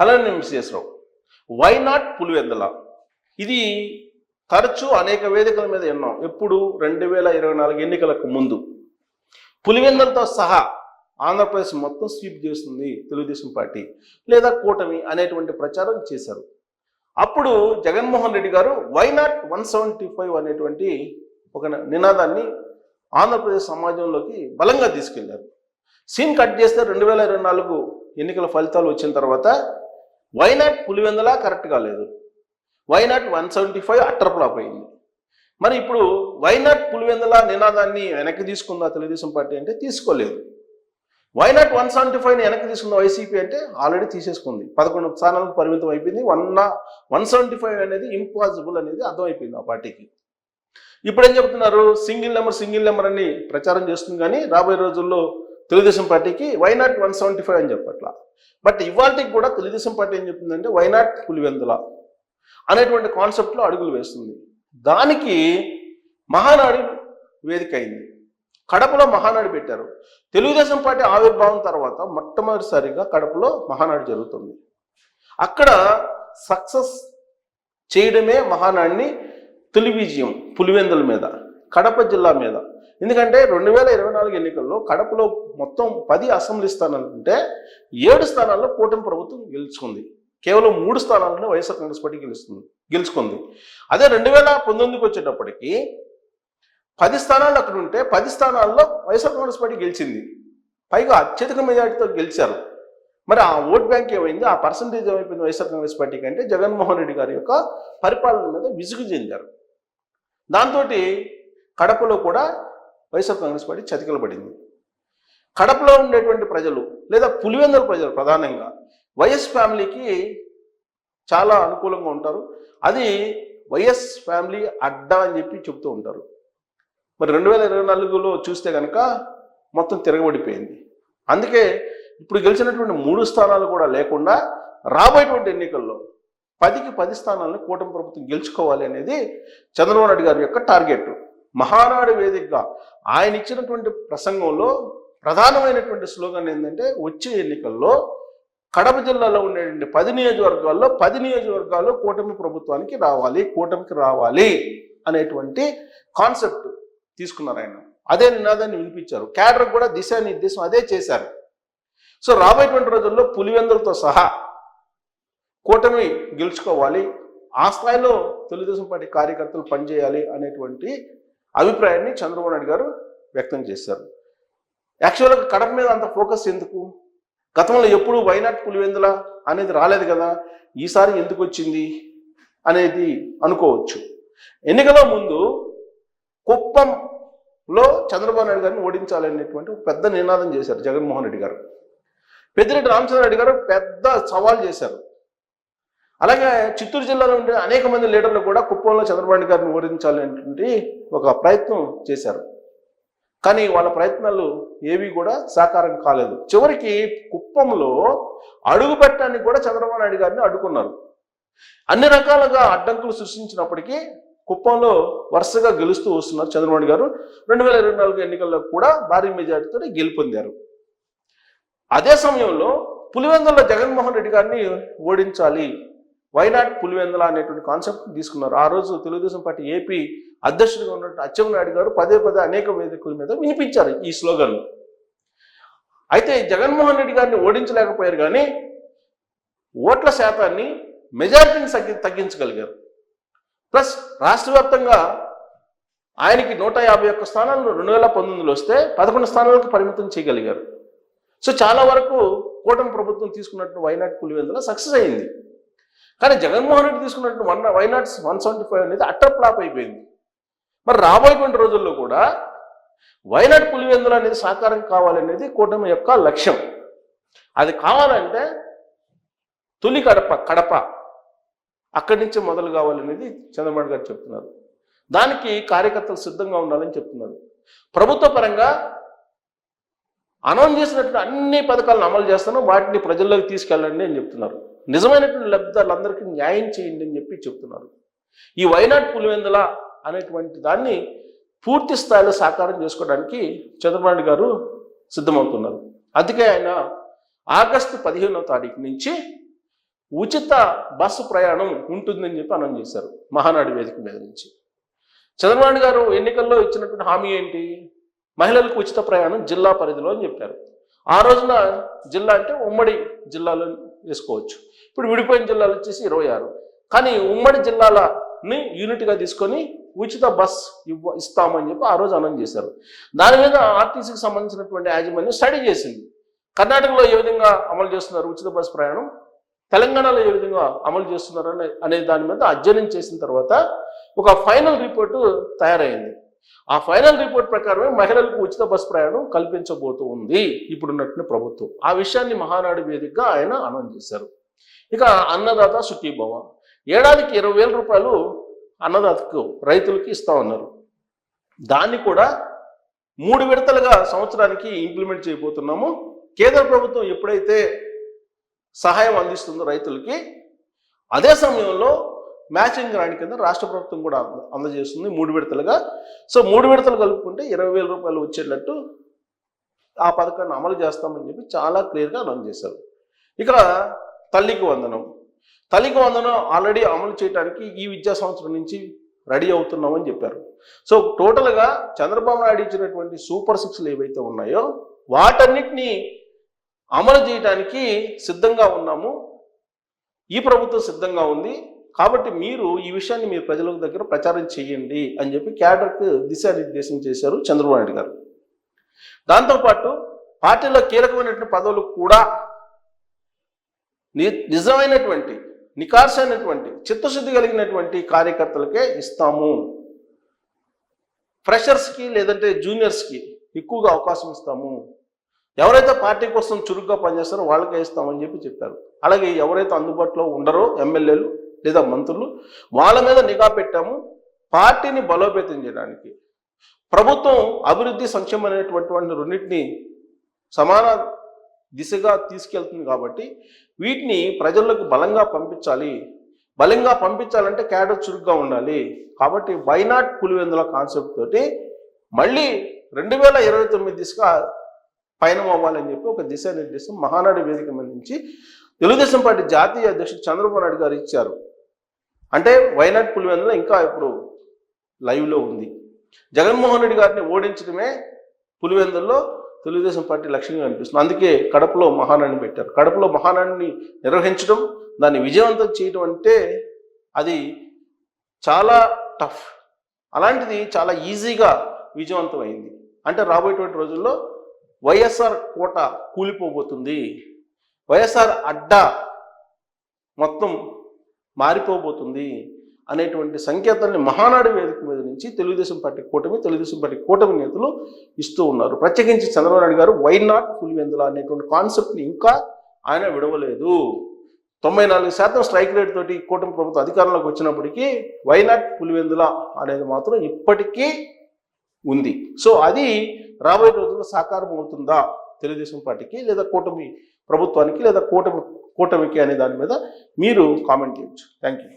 అలానే మిస్ఎస్రావు why not Pulivendula? ఇది తరచూ అనేక వేదికల మీద విన్నాం. ఎప్పుడు? రెండు వేల ఇరవై నాలుగు ఎన్నికలకు ముందు. పులివెందలతో సహా ఆంధ్రప్రదేశ్ మొత్తం స్వీప్ చేస్తుంది తెలుగుదేశం పార్టీ లేదా కూటమి అనేటువంటి ప్రచారం చేశారు. అప్పుడు జగన్మోహన్ రెడ్డి గారు why not one seventy five అనేటువంటి ఒక నినాదాన్ని ఆంధ్రప్రదేశ్ సమాజంలోకి బలంగా తీసుకెళ్ళారు. సీన్ కట్ చేస్తే రెండు వేల ఇరవై నాలుగు ఎన్నికల ఫలితాలు వచ్చిన తర్వాత వై నాట్ పులివెందుల? కరెక్ట్గా లేదు. Why not one seventy five utter flop అయింది. మరి ఇప్పుడు వై నాట్ పులివెందుల? నినాదాన్ని వెనక్కి తీసుకుందా తెలుగుదేశం పార్టీ అంటే తీసుకోలేదు. Why not one seventy five వెనక్కి తీసుకుందా వైసీపీ అంటే ఆల్రెడీ తీసేసుకుంది. పదకొండు స్థానాలకు పరిమితం అయిపోయింది. వన్ వన్ సెవెంటీ ఫైవ్ అనేది ఇంపాసిబుల్ అనేది అర్థమైపోయింది ఆ పార్టీకి. ఇప్పుడు ఏం చెప్తున్నారు? సింగిల్ నెంబర్ సింగిల్ నెంబర్ అని ప్రచారం చేస్తుంది కానీ రాబోయే రోజుల్లో తెలుగుదేశం పార్టీకి why not one seventy five అని చెప్పట్లా. బట్ ఇవాళకి కూడా తెలుగుదేశం పార్టీ ఏం చెప్తుందంటే వై నాట్ పులివెందుల అనేటువంటి కాన్సెప్ట్లో అడుగులు వేస్తుంది. దానికి మహానాడు వేదిక అయింది. కడపలో మహానాడు పెట్టారు. తెలుగుదేశం పార్టీ ఆవిర్భావం తర్వాత మొట్టమొదటిసారిగా కడపలో మహానాడు జరుగుతుంది. అక్కడ సక్సెస్ చేయడమే మహానాడిని తొలి విజయం పులివెందుల మీద. కడప జిల్లా మీద. ఎందుకంటే రెండు వేల ఇరవై నాలుగు ఎన్నికల్లో కడపలో మొత్తం పది అసెంబ్లీ స్థానాలు ఉంటే ఏడు స్థానాల్లో కూటమి ప్రభుత్వం గెలుచుకుంది. కేవలం మూడు స్థానాలను వైఎస్ఆర్ కాంగ్రెస్ పార్టీ గెలుస్తుంది గెలుచుకుంది. అదే రెండు వేల పంతొమ్మిదికి వచ్చేటప్పటికి పది స్థానాలు అక్కడ ఉంటే పది స్థానాల్లో వైఎస్ఆర్ కాంగ్రెస్ పార్టీ గెలిచింది. పైగా అత్యధిక మెజార్టీతో గెలిచారు. మరి ఆ ఓట్ బ్యాంక్ ఏమైంది? ఆ పర్సంటేజ్ ఏమైపోయింది వైఎస్ఆర్ కాంగ్రెస్ పార్టీకి అంటే జగన్మోహన్ రెడ్డి గారి యొక్క పరిపాలన మీద విసుగు చెందారు. దాంతో కడపలో కూడా వైఎస్ఆర్ కాంగ్రెస్ పార్టీ చతికిలబడింది కడపలో ఉండేటువంటి ప్రజలు లేదా పులివెందుల ప్రజలు ప్రధానంగా వైఎస్ ఫ్యామిలీకి చాలా అనుకూలంగా ఉంటారు. అది వైఎస్ ఫ్యామిలీ అడ్డా అని చెప్పి చెప్తూ ఉంటారు. మరి రెండు వేల ఇరవై నాలుగులో చూస్తే కనుక మొత్తం తిరగబడిపోయింది. అందుకే ఇప్పుడు గెలిచినటువంటి మూడు స్థానాలు కూడా లేకుండా రాబోయేటువంటి ఎన్నికల్లో పదికి పది స్థానాలను కూటమి ప్రభుత్వం గెలుచుకోవాలి అనేది చంద్రబాబు నాయుడు గారి యొక్క టార్గెట్. మహానాడు వేదికగా ఆయన ఇచ్చినటువంటి ప్రసంగంలో ప్రధానమైనటువంటి స్లోగన్ ఏంటంటే వచ్చే ఎన్నికల్లో కడప జిల్లాలో ఉండేటువంటి పది నియోజకవర్గాల్లో పది నియోజకవర్గాల్లో కూటమి ప్రభుత్వానికి రావాలి కూటమికి రావాలి అనేటువంటి కాన్సెప్ట్ తీసుకున్నారు ఆయన. అదే నినాదాన్ని వినిపించారు. క్యాడర్ కూడా దిశానిర్దేశం అదే చేశారు. సో రాబోయేటువంటి రోజుల్లో పులివెందులతో సహా కూటమి గెలుచుకోవాలి ఆ స్థాయిలో తెలుగుదేశం పార్టీ కార్యకర్తలు పనిచేయాలి అనేటువంటి అభిప్రాయాన్ని చంద్రబాబు నాయుడు గారు వ్యక్తం చేశారు. యాక్చువల్గా కడప మీద అంత ఫోకస్ ఎందుకు? గతంలో ఎప్పుడు వైనాట్ పులివెందుల అనేది రాలేదు కదా ఈసారి ఎందుకు వచ్చింది అనేది అనుకోవచ్చు. ఎన్నికల ముందు కుప్పంలో చంద్రబాబు నాయుడు గారిని ఓడించాలనేటువంటి పెద్ద నినాదం చేశారు జగన్మోహన్ రెడ్డి గారు. పెద్దిరెడ్డి రామచంద్రారెడ్డి గారు పెద్ద సవాల్ చేశారు. అలాగే చిత్తూరు జిల్లాలో ఉండే అనేక మంది లీడర్లు కూడా కుప్పంలో చంద్రబాబు గారిని ఓడించాలనేటువంటి ఒక ప్రయత్నం చేశారు. కానీ వాళ్ళ ప్రయత్నాలు ఏవి కూడా సాకారం కాలేదు. చివరికి కుప్పంలో అడుగు పెట్టడానికి కూడా చంద్రబాబు నాయుడు గారిని అడ్డుకున్నారు. అన్ని రకాలుగా అడ్డంకులు సృష్టించినప్పటికీ కుప్పంలో వరుసగా గెలుస్తూ వస్తున్నారు చంద్రబాబు గారు. రెండు వేల ఇరవై నాలుగు ఎన్నికల్లో కూడా భారీ మెజార్టీతో గెలుపొందారు. అదే సమయంలో పులివెందుల జగన్మోహన్ రెడ్డి గారిని ఓడించాలి. వైనాట్ పులివెందుల అనేటువంటి కాన్సెప్ట్ తీసుకున్నారు. ఆ రోజు తెలుగుదేశం పార్టీ ఏపీ అధ్యక్షుడిగా ఉన్నట్టు అచ్చెన్నాయుడు గారు పదే పదే అనేక వేదికల మీద వినిపించారు ఈ స్లోగన్ అయితే జగన్మోహన్ రెడ్డి గారిని ఓడించలేకపోయారు కానీ ఓట్ల శాతాన్ని మెజారిటీని తగ్గి తగ్గించగలిగారు. ప్లస్ రాష్ట్ర వ్యాప్తంగా ఆయనకి నూట యాభై ఒక్క స్థానాలు రెండు వేల పంతొమ్మిదిలో వస్తే పదకొండు స్థానాలకు పరిమితం చేయగలిగారు. సో చాలా వరకు కూటమి ప్రభుత్వం తీసుకున్నట్టు వైనాట్ పులివెందుల సక్సెస్ అయింది. కానీ జగన్మోహన్ రెడ్డి తీసుకున్నట్టు one why not one seventy five అనేది అట్టర్ ఫ్లాప్ అయిపోయింది. మరి రాబోయేటువంటి రోజుల్లో కూడా వైనాట్ పులివెందులు అనేది సాకారం కావాలనేది కూటమి యొక్క లక్ష్యం. అది కావాలంటే తొలి కడప కడప అక్కడి నుంచే మొదలు కావాలనేది చంద్రబాబు గారు చెప్తున్నారు. దానికి కార్యకర్తలు సిద్ధంగా ఉండాలని చెప్తున్నారు. ప్రభుత్వ పరంగా అనౌన్స్ చేసినటువంటి అన్ని పథకాలను అమలు చేస్తాను వాటిని ప్రజల్లోకి తీసుకెళ్ళండి అని చెప్తున్నారు. నిజమైనటువంటి లబ్ధిదారులందరికీ న్యాయం చేయండి అని చెప్పి చెప్తున్నారు. ఈ వైనాట్ పులివెందుల అనేటువంటి దాన్ని పూర్తి స్థాయిలో సాకారం చేసుకోవడానికి చంద్రబాబు గారు సిద్ధమవుతున్నారు. అందుకే ఆయన ఆగస్టు పదిహేనవ తారీఖు నుంచి ఉచిత బస్సు ప్రయాణం ఉంటుందని చెప్పి అనౌన్స్ చేశారు మహానాడు వేదిక మీద నుంచి. చంద్రబాబు గారు ఎన్నికల్లో ఇచ్చినటువంటి హామీ ఏంటి? మహిళలకు ఉచిత ప్రయాణం జిల్లా పరిధిలో అని చెప్పారు. ఆ రోజున జిల్లా అంటే ఉమ్మడి జిల్లాలో వేసుకోవచ్చు. ఇప్పుడు విడిపోయిన జిల్లాలు వచ్చేసి ఇరవై ఆరు. కానీ ఉమ్మడి జిల్లాలని యూనిట్గా తీసుకొని ఉచిత బస్ ఇవ్వ ఇస్తామని చెప్పి ఆ రోజు అనౌన్స్ చేశారు. దాని మీద ఆర్టీసీకి సంబంధించినటువంటి యాజమాన్యం స్టడీ చేసింది. కర్ణాటకలో ఏ విధంగా అమలు చేస్తున్నారు ఉచిత బస్ ప్రయాణం? తెలంగాణలో ఏ విధంగా అమలు చేస్తున్నారు అనే అనే దాని మీద అధ్యయనం చేసిన తర్వాత ఒక ఫైనల్ రిపోర్టు తయారైంది. ఆ ఫైనల్ రిపోర్ట్ ప్రకారమే మహిళలకు ఉచిత బస్ ప్రయాణం కల్పించబోతూ ఉంది. ఇప్పుడున్నట్టు ప్రభుత్వం. ఆ విషయాన్ని మహానాడు వేదికగా ఆయన అనౌన్స్ చేశారు. ఇక అన్నదాత సుఖీభవ. ఏడాదికి ఇరవై వేల రూపాయలు అన్నదాతకు రైతులకి ఇస్తా ఉన్నారు. దాన్ని కూడా మూడు విడతలుగా సంవత్సరానికి ఇంప్లిమెంట్ చేయబోతున్నాము. కేంద్ర ప్రభుత్వం ఎప్పుడైతే సహాయం అందిస్తుందో రైతులకి అదే సమయంలో మ్యాచింగ్ గ్రాంట్ కింద రాష్ట్ర ప్రభుత్వం కూడా అందజేస్తుంది మూడు విడతలుగా. సో మూడు విడతలు కలుపుకుంటే ఇరవై వేల రూపాయలు వచ్చేటట్టు ఆ పథకాన్ని అమలు చేస్తామని చెప్పి చాలా క్లియర్గా అనౌన్స్ చేశారు. ఇక్కడ తల్లికి వందనం. తల్లికి వందనం ఆల్రెడీ అమలు చేయడానికి ఈ విద్యా సంవత్సరం నుంచి రెడీ అవుతున్నామని చెప్పారు. సో టోటల్గా చంద్రబాబు నాయుడు ఇచ్చినటువంటి సూపర్ సిక్స్లు ఏవైతే ఉన్నాయో వాటన్నిటినీ అమలు చేయడానికి సిద్ధంగా ఉన్నాము. ఈ ప్రభుత్వం సిద్ధంగా ఉంది. కాబట్టి మీరు ఈ విషయాన్ని మీ ప్రజల దగ్గర ప్రచారం చేయండి అని చెప్పి క్యాడర్కు దిశానిర్దేశం చేశారు చంద్రబాబు నాయుడు గారు. దాంతోపాటు పార్టీలో కీలకమైనటువంటి పదవులు కూడా ని నిజమైనటువంటి నికార్సైనటువంటి చిత్తశుద్ధి కలిగినటువంటి కార్యకర్తలకే ఇస్తాము. ఫ్రెషర్స్కి లేదంటే జూనియర్స్కి ఎక్కువగా అవకాశం ఇస్తాము. ఎవరైతే పార్టీ కోసం చురుగ్గా పనిచేస్తారో వాళ్ళకే ఇస్తామని చెప్పి చెప్పారు. అలాగే ఎవరైతే అందుబాటులో ఉండరో ఎమ్మెల్యేలు లేదా మంత్రులు వాళ్ళ మీద నిఘా పెట్టాము పార్టీని బలోపేతం చేయడానికి. ప్రభుత్వం అభివృద్ధి సంక్షేమం అనేటువంటి రెండింటిని సమాన దిశగా తీసుకెళ్తుంది కాబట్టి వీటిని ప్రజలకు బలంగా పంపించాలి. బలంగా పంపించాలంటే క్యాడర్ చురుగ్గా ఉండాలి. కాబట్టి వైనాట్ పులివెందుల కాన్సెప్ట్ తోటి మళ్ళీ రెండు వేల ఇరవై తొమ్మిది దిశగా పయనం అవ్వాలని చెప్పి ఒక దిశానిర్దేశం మహానాడు వేదిక మీద నుంచి తెలుగుదేశం పార్టీ జాతీయ అధ్యక్షుడు చంద్రబాబు నాయుడు గారు ఇచ్చారు. అంటే వైనాడ్ పులివెందుల ఇంకా ఇప్పుడు లైవ్లో ఉంది. జగన్మోహన్ రెడ్డి గారిని ఓడించడమే పులివెందుల్లో తెలుగుదేశం పార్టీ లక్ష్యంగా అనిపిస్తుంది అందుకే కడపలో మహానాడిని పెట్టారు. కడపలో మహానాడిని నిర్వహించడం దాన్ని విజయవంతం చేయడం అంటే అది చాలా టఫ్ అలాంటిది చాలా ఈజీగా విజయవంతం అయింది అంటే రాబోయేటువంటి రోజుల్లో వైఎస్ఆర్ కోట కూలిపోబోతుంది. వైఎస్ఆర్ అడ్డా మొత్తం మారిపోబోతుంది అనేటువంటి సంకేతాన్ని మహానాడు వేదిక మీద నుంచి తెలుగుదేశం పార్టీ కూటమి తెలుగుదేశం పార్టీ కూటమి నేతలు ఇస్తూ ఉన్నారు. ప్రత్యేకించి చంద్రబాబు నాయుడు గారు వై నాట్ పులివెందుల అనేటువంటి కాన్సెప్ట్ని ఇంకా ఆయన విడవలేదు. తొంభై నాలుగు శాతం స్ట్రైక్ రేట్ తోటి కూటమి ప్రభుత్వం అధికారంలోకి వచ్చినప్పటికీ వై నాట్ పులివెందుల అనేది మాత్రం ఇప్పటికీ ఉంది. సో అది రాబోయే రోజుల్లో సాకారం అవుతుందా? తెలుగుదేశం పార్టీకి లేదా కూటమి ప్రభుత్వానికి లేదా కూటమి కూటమికి అనే దాని మీద మీరు కామెంట్ చేయొచ్చు. Thank you